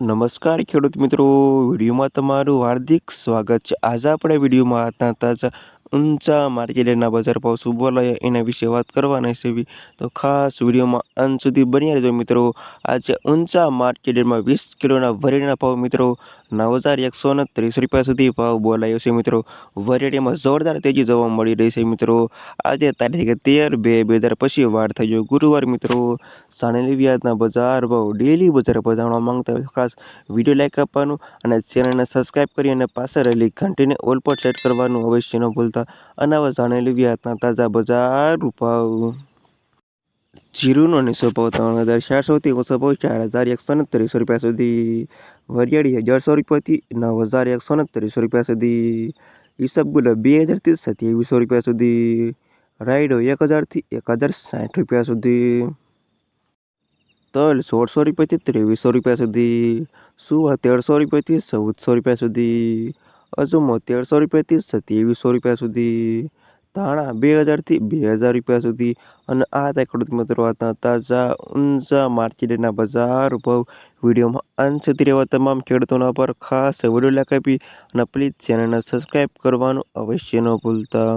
નમસ્કાર ખેડૂત મિત્રો. વિડીયોમાં તમારું હાર્દિક સ્વાગત છે. આજે આપણે વિડીયોમાં આજના તાજા, ઊંચા માર્કેટના બજાર ભાવ શું બોલાયા એના વિશે વાત કરવાના છે. તો ખાસ વિડીયોમાં અંત સુધી બની રહેજો મિત્રો. આજે ઊંચા માર્કેટમાં વીસ કિલોના વરેડીના ભાવ મિત્રો નવ હજાર એકસો ને ત્રીસ રૂપિયા સુધી ભાવ બોલાયો છે મિત્રો. વરેડીમાં જોરદાર તેજી જોવા મળી રહી છે મિત્રો. આજે તારીખ તેર બે બે હજાર પછી વાર થયો ગુરુવાર મિત્રો. સાણેલી વ્યાજના બજાર ભાવ. ડેલી બજાર પર જાણવા માંગતા હોય ખાસ વીડિયો લાઈક આપવાનું અને ચેનલને સબસ્ક્રાઈબ કરી અને પાછળ રહેલી ઘંટીને ઓલ પર સેટ કરવાનું અવશ્ય ન ભૂલતા. અને આવા જાણેલી વ્યાજના તાજા બજાર ભાવ. જીરુનો નીચો ભાવ ત્રણ હજાર ચારસોથી ઓછો ભાવ ચાર હજાર એકસો ને ત્રીસ રૂપિયા સુધી. વરિયાળી અગિયારસો રૂપિયાથી નવ હજાર એકસો ને ત્રીસો રૂપિયા સુધી. ઈસબગુલ બે હજારથી સત્યાવીસો રૂપિયા સુધી. રાયડો એક હજારથી એક હજાર સાઠ રૂપિયા સુધી. તલ સોળસો રૂપિયાથી ત્રેવીસો રૂપિયા સુધી. સુવા તેરસો રૂપિયાથી ચૌદસો રૂપિયા સુધી. અજમો તેરસો રૂપિયાથી સત્યાવીસો રૂપિયા સુધી. ધાણા બે હજારથી બે હજાર રૂપિયા સુધી અને આ હતા ખેડૂત મિત્રો હતા તાજા ઊંચા માર્કેટના બજાર ભાવ વિડીયોમાં અંત સુધી રહેવા તમામ ખેડૂતોના પર ખાસ વીડિયો આપી અને પ્લીઝ ચેનલને સબસ્ક્રાઈબ કરવાનું અવશ્ય ન ભૂલતા.